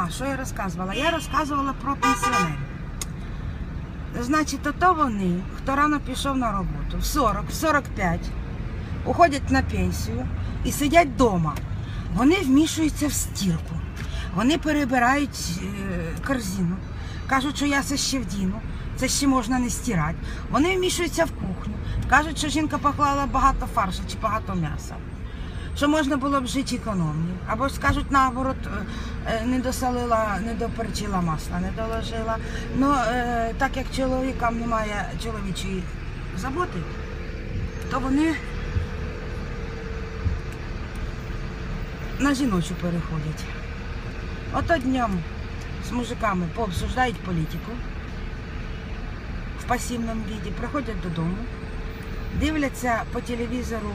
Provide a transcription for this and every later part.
Ага, що я розказувала? Я розказувала про пенсіонерів. Значить, ото вони, хто рано пішов на роботу, в 40, в 45, уходять на пенсію і сидять вдома. Вони вмішуються в стірку. Вони перебирають е, корзину. Кажуть, що я це ще вдіну, це ще можна не стирати. Вони вмішуються в кухню. Кажуть, що жінка поклала багато фаршу чи багато м'яса. Що можна було б жити економні. Або скажуть наоборот, е, е, не досолила, не доперчила масла, не доложила. Ну, е, так як чоловікам немає чоловічої заботи, то вони на жіночу переходять. Ото днем з мужиками пообсуждають політику в пасивному віді, приходять додому, дивляться по телевізору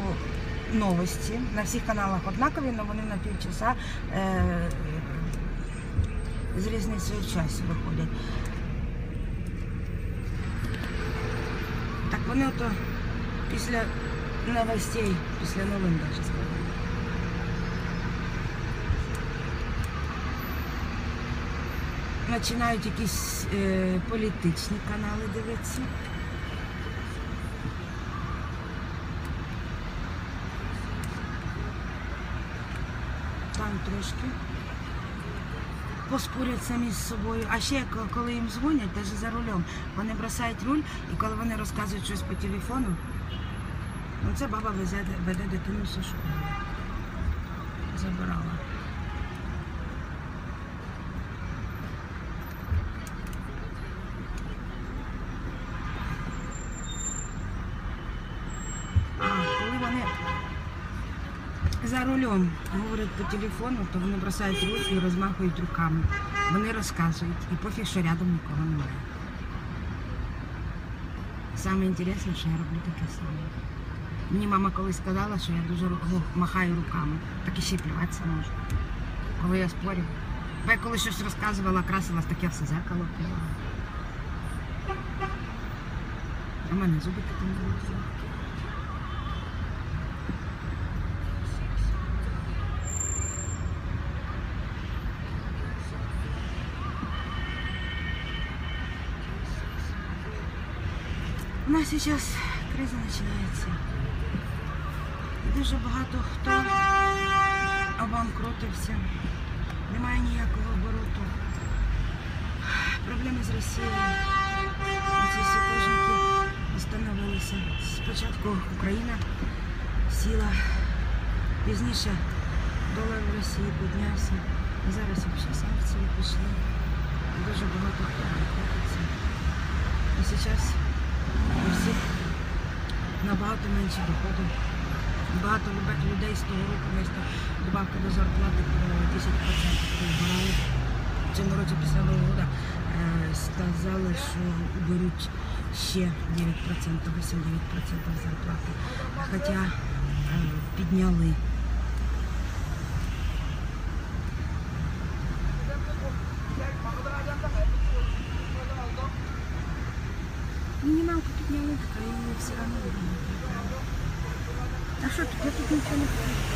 новості. На всіх каналах однакові, але вони на півчаса е, з різницею в часі виходять. Так вони ото після новостей, після новин даже сказали. Починають якісь е, політичні канали дивитися. Трошки поспорять самі з собою. А ще коли їм дзвонять, навіть за рулем, вони бросають руль, і коли вони розказують щось по телефону, ну це баба везе, веде дитину зі школи. Забирала. А, коли вони за рулем говорять по телефону, то вони бросають руль і розмахують руками. Вони розказують, і пофіг, що рядом нікого немає. Саме інтересне, що я роблю таке саме. Мені мама колись сказала, що я дуже ну, махаю руками, так і ще й плюватися можу. Коли я спорю. Бо я коли щось розказувала, красилась, так я все зеркало плювала. А мене зуби такі не були. Зараз криза починається. Дуже багато хто обанкротився. Немає ніякого обороту. Проблеми з Росією. Ці всі кожники остановилися. Спочатку Україна сіла, пізніше долар в Росії піднявся. А зараз взагалі санкції пішли. Дуже багато хто обанкротився. І зараз у набагато менше доходу. Багато людей з того року вместо добавки до зарплати по 10% прибирали. В цьому році після Нового року сказали, що беруть ще 9%, 8-9% зарплати. Хоча е, підняли. Мінімалку підняли, а і все одно видно. А що тут? Я тут нічого не хочу.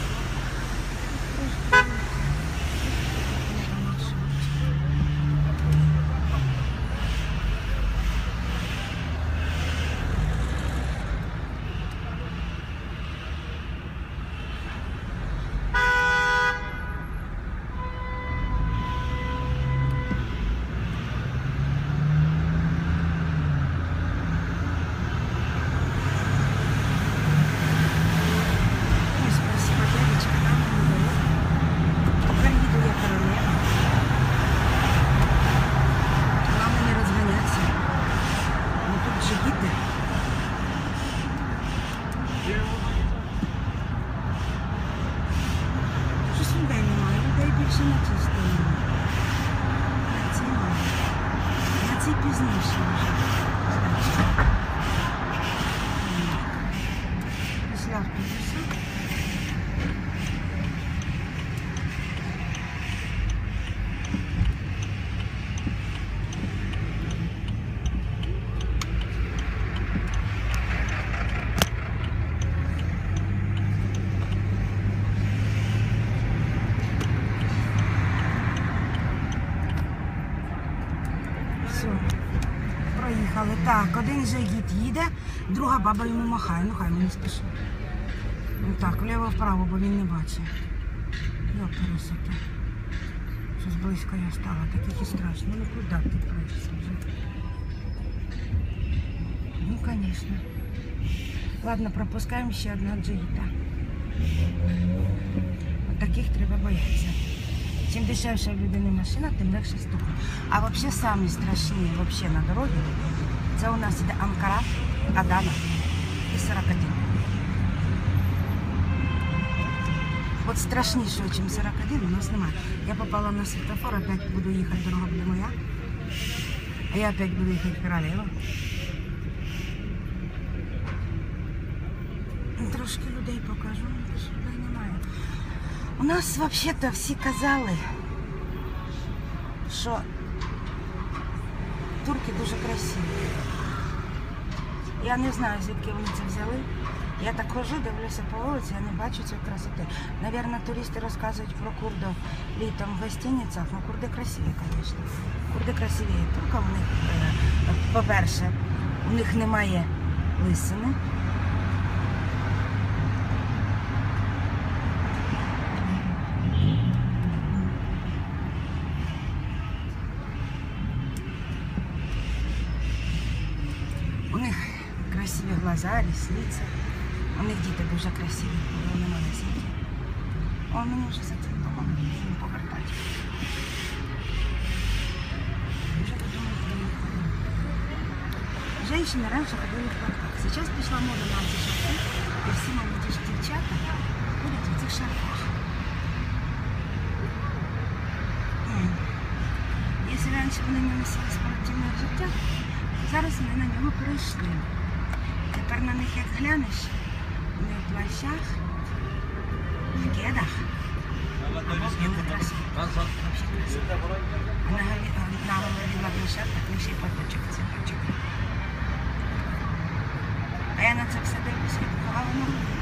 Так, Все, проїхали. Так, один же жигіт їде, друга баба йому махає, ну хай мені спішить. Ну так, вліво-вправо, бо він не бачить. Йо, пересоти. Щось близько я стала, таких і страшно. Ну куди ти прийшся вже? Ну, звісно. Ладно, пропускаємо ще одного джигіта. От таких треба боятися. Чим дешевша в людини машина, тим легше стукне. А взагалі самі страшні на дорогі, це у нас іде Анкара, Адана і 41. От страшнішого, ніж 41, у нас немає. Я попала на світофор, опять буду їхати, дорога буде моя. А я опять буду їхати. Ну, Трошки людей покажу, більше людей немає. У нас взагалі-то всі казали, що турки дуже красиві. Я не знаю, звідки вони це взяли. Я так хожу, дивлюся по вулиці, я не бачу цієї красоти. Навірно, туристи розказують про курдов літом в гостиницях. Ну, курди красиві, звісно. Курди красиві. Турка в них, е, по-перше, у них немає лисини. У них красиві глаза, ресниці. У них діти дуже красиві, коли вони малесенькі. О, мені вже за цим домом будемо повертати. Вже додому приїхали. Женщины раньше ходили в платках. Сейчас пішла мода на ці шарфи, і всі молоді ж дівчата ходять в цих шарфах. М. Якщо раніше вони не носили спортивне взуття, зараз вони на нього перейшли. Тепер на них як глянеш, Вони в плащах, в кедах. Вони красиві. Вообще красиві. А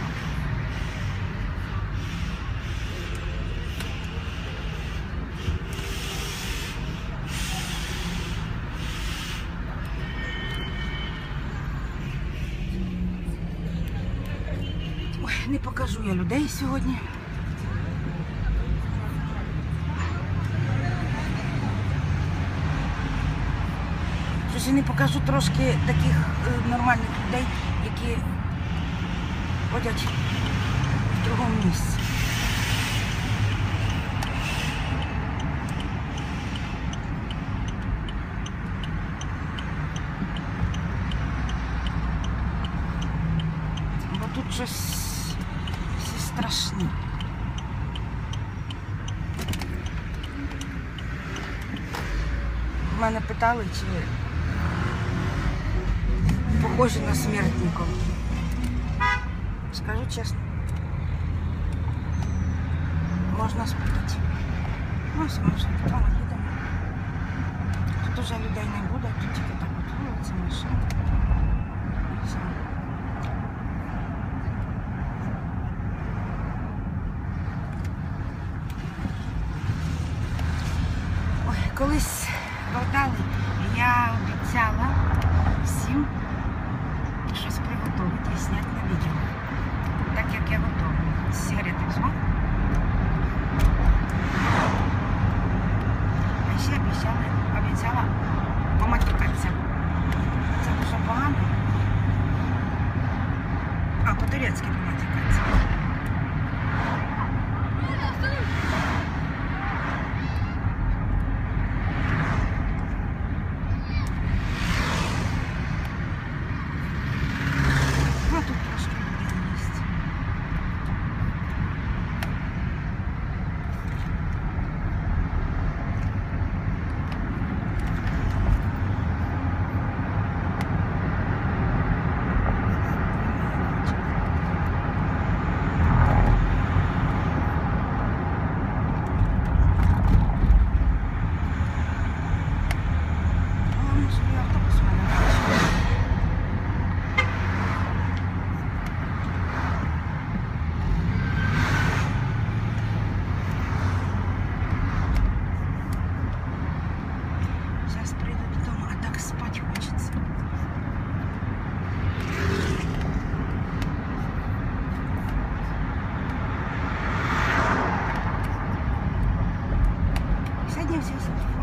не покажу я людей сьогодні. Щось я не покажу трошки таких е, нормальних людей, які ходять в другому місці. Бо тут щось всі страшні. Мене питали, чи похожі на смертників. Скажу чесно. Можна спитати. Ну, все, ми вже додому їдемо. Тут уже людей не буде, тут тільки так от вулиця, машина. guys.